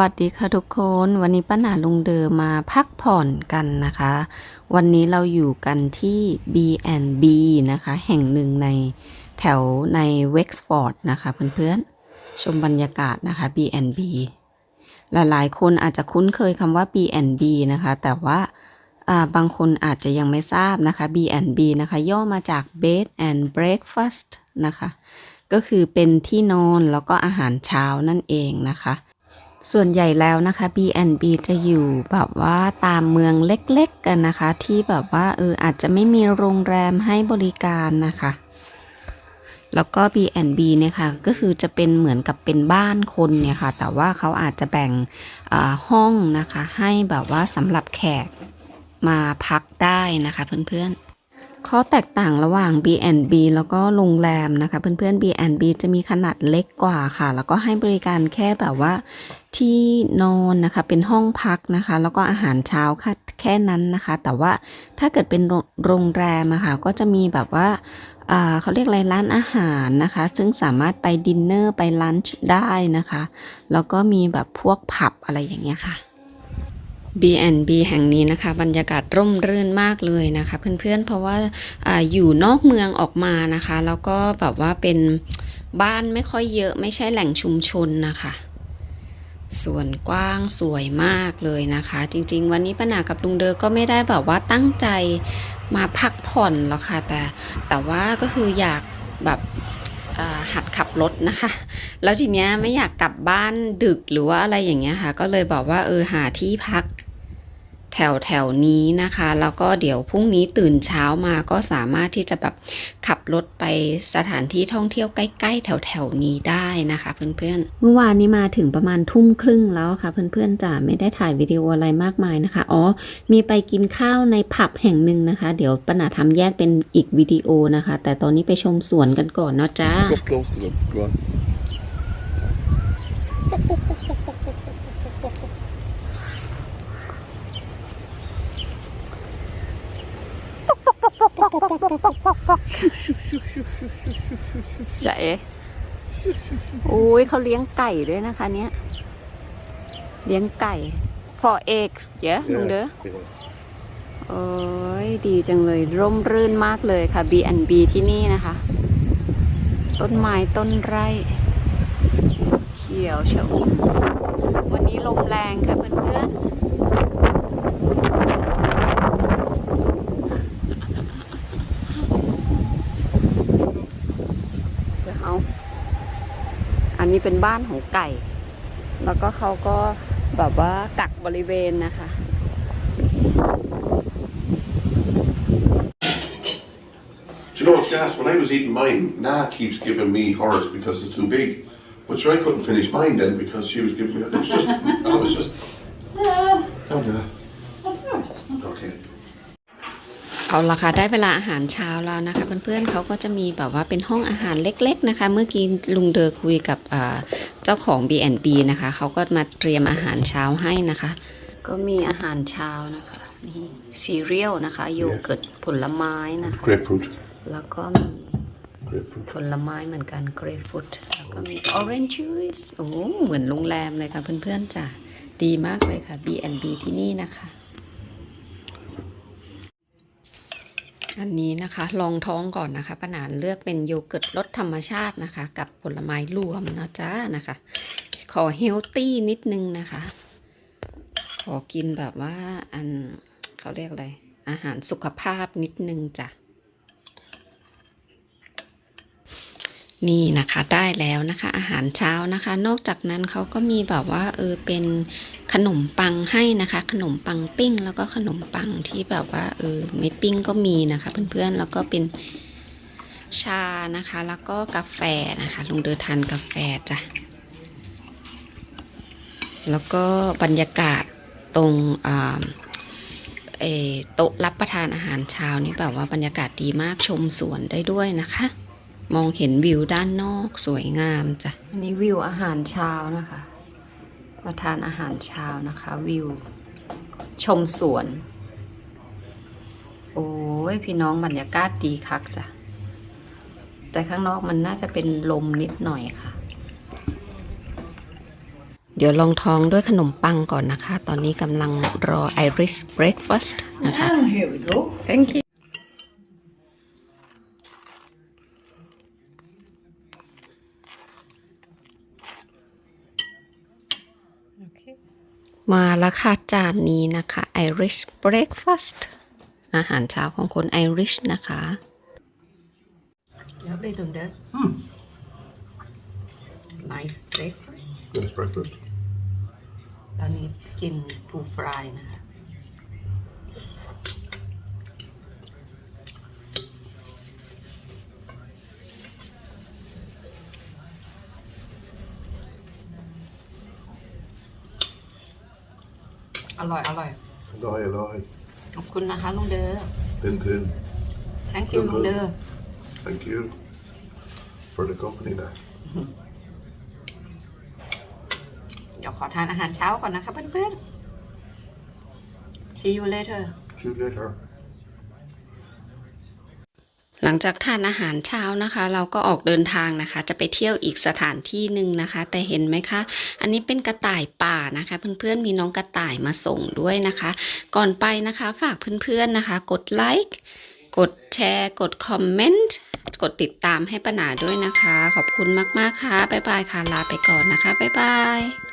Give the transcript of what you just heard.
วัสดีค่ะทุกคนวันนี้ป้าหนาลุงเดอมาพักผ่อนกันนะคะ วันนี้เราอยู่กันที่ B&B นะคะ แห่งหนึ่งในแถวในเว็กซ์ฟอร์ดนะคะเพื่อนๆ ชมบรรยากาศนะคะ B&B หลายๆ คนอาจจะคุ้นเคยคำว่า B&B นะคะ แต่ว่าอ่าบางคนอาจจะยังไม่ทราบนะคะ B&B นะคะ ย่อมาจาก Bed and Breakfast นะคะ ก็คือเป็นที่นอนแล้วก็อาหารเช้านั่นเองนะคะ ส่วนใหญ่แล้วนะคะ B&B จะอยู่แบบว่าตามเมืองเล็กๆกันนะคะ ที่แบบว่าเอออาจจะไม่มีโรงแรมให้บริการนะคะ แล้วก็ B&B เนี่ยค่ะก็คือจะเป็นเหมือนกับเป็นบ้านคนเนี่ยค่ะ แต่ว่าเขาอาจจะแบ่งห้องนะคะ ให้แบบว่าสำหรับแขกมาพักได้นะคะเพื่อนๆข้อแตกต่างระหว่าง B&B แล้วก็โรงแรมนะคะ เพื่อนๆ B&B จะมีขนาดเล็กกว่าค่ะ แล้วก็ให้บริการแค่แบบว่า ที่นอนนะคะเป็นห้องพักนะคะ แล้วก็อาหารเช้าค่ะแค่นั้นนะคะ แต่ว่าถ้าเกิดเป็นโรงแรมอะค่ะก็จะมีแบบว่าเขาเรียกอะไรร้านอาหารนะคะ ซึ่งสามารถไปดินเนอร์ไปลันช์ได้นะคะ แล้วก็มีแบบพวกผับอะไรอย่างเงี้ยค่ะ B&B แห่งนี้นะคะ บรรยากาศร่มรื่นมากเลยนะคะ เพื่อนๆเพราะว่าอาอยู่นอกเมืองออกมานะคะ แล้วก็แบบว่าเป็นบ้านไม่ค่อยเยอะไม่ใช่แหล่งชุมชนนะคะ ส่วนกว้างสวยมากเลยนะคะ จริงๆ วันนี้ป้าหนากับลุงเดอก็ไม่ได้แบบว่าตั้งใจมาพักผ่อนหรอกค่ะ แต่แต่ว่าก็คืออยากแบบหัดขับรถนะคะ แล้วทีเนี้ยไม่อยากกลับบ้านดึกหรือว่าอะไรอย่างเงี้ยค่ะ ก็เลยบอกว่าเออหาที่พัก แถวแถวๆนี้นะคะ แล้วก็เดี๋ยวพรุ่งนี้ตื่นเช้ามาก็สามารถที่จะแบบขับรถไปสถานที่ท่องเที่ยวใกล้ๆแถวแถวๆนี้ได้นะคะ เพื่อนๆ เมื่อวานนี้มาถึงประมาณทุ่มครึ่งแล้วค่ะ เพื่อนๆจะไม่ได้ถ่ายวิดีโออะไรมากมายนะคะ อ๋อ มีไปกินข้าวในผับแห่งหนึ่งนะคะ เดี๋ยวปนาทำแยกเป็นอีกวิดีโอนะคะ แต่ตอนนี้ไปชมสวนกันก่อนเนาะจ้า Go close to them. Go on. Dạ ế Ui เขาเลี้ยงไก่ด้วยนะคะ เนี้ยเลี้ยงไก่ for eggs เยอะลุงเด้อ yeah. โอ้ยดีจังเลย ร่มรื่นมากเลยค่ะ B&B ที่นี่นะคะ ต้นไม้ต้นไร่ เขียวชอุ่มวันนี้ลมแรงค่ะเพื่อนๆ The house อั นนี้เป็นบ้านของไก่ แล้วก็เขาก็แบบว่ากักบริเวณนะคะ Do you know what's gas? When I was eating mine, Na keeps giving me hers because it's too big. But sure, I couldn't finish mine then because she was giving me. It was just. I was เอาละค่ะได้เวลาอาหารเช้าแล้วนะคะ เพื่อนๆเขาก็จะมีแบบว่าเป็นห้องอาหารเล็ก ๆนะคะ เมื่อกี้ลุงเดอคุยกับอ่าเจ้าของ B&B นะคะเขาก็มาเตรียมอาหารเช้าให้นะคะ ก็มีอาหารเช้านะคะมีซีเรียลนะคะโยเกิร์ตผลไม้นะคะ Grapefruit. แล้วก็มี Grapefruit. ผลไม้เหมือนกันเกรฟฟุตแล้วก็มี orange juice โอ้โหเหมือนโรงแรมเลยค่ะเพื่อนๆจ้ะดีมากเลยค่ะ B&B ที่นี่นะคะ อันนี้นะคะลองท้องก่อนนะคะป้าหนานเลือกเป็นโยเกิร์ตรสธรรมชาตินะคะ กับผลไม้รวมนะจ๊ะนะคะ ขอเฮลตี้นิดนึงนะคะ ขอกินแบบว่าอันเขาเรียกอะไร อาหารสุขภาพนิดนึงจ้ะ นี่นะคะได้แล้วนะคะอาหารเช้านะคะ นอกจากนั้นเขาก็มีแบบว่าเออเป็นขนมปังให้นะคะ ขนมปังปิ้ง แล้วก็ขนมปังที่แบบว่าเออไม่ปิ้งก็มีนะคะ เพื่อนๆแล้วก็เป็นชานะคะ แล้วก็กาแฟนะคะลุงเดินทานกาแฟจ้ะแล้วก็บรรยากาศตรงอ่าโต๊ะรับประทานอาหารเช้านี่แบบว่าบรรยากาศดีมากชมสวนได้ด้วยนะคะ มองเห็นวิวด้านนอกสวยงามจ้ะ อันนี้วิวอาหารเช้านะคะมาทานอาหารเช้านะคะ วิว ชมสวน โอ้ยพี่น้องบรรยากาศดีคักจ้ะ แต่ข้างนอกมันน่าจะเป็นลมนิดหน่อยค่ะ เดี๋ยวลองท้องด้วยขนมปังก่อนนะคะ ตอนนี้กำลังรอ Irish breakfast นะคะ And here we go. Thank you มาแล้วค่ะจานนี้นะคะ Irish breakfast อาหารเช้าของคนไอริชนะคะแล้วได้ตรงเด้อ nice breakfast Nice breakfast. ตอนนี้กินฟูฟรายนะคะ อร่อยอร่อย Lie, lie. ขอบคุณนะคะลุงเดอ Pin, pin. thank you ลุงเดอ Thank you for the company now. เดี๋ยวขอทานอาหารเช้าก่อนนะคะเพื่อนๆ see you later See you later. หลังจากทานอาหารเช้านะคะ เราก็ออกเดินทางนะคะ จะไปเที่ยวอีกสถานที่หนึ่งนะคะ แต่เห็นไหมคะ อันนี้เป็นกระต่ายป่านะคะ เพื่อนๆมีน้องกระต่ายมาส่งด้วยนะคะ ก่อนไปนะคะฝากเพื่อนๆนะคะ กดไลค์กดแชร์ กดคอมเมนต์กดติดตามให้ป้าหนาด้วยนะคะ ขอบคุณมากๆค่ะบ๊ายบายค่ะลาไปก่อนนะคะบ๊ายบาย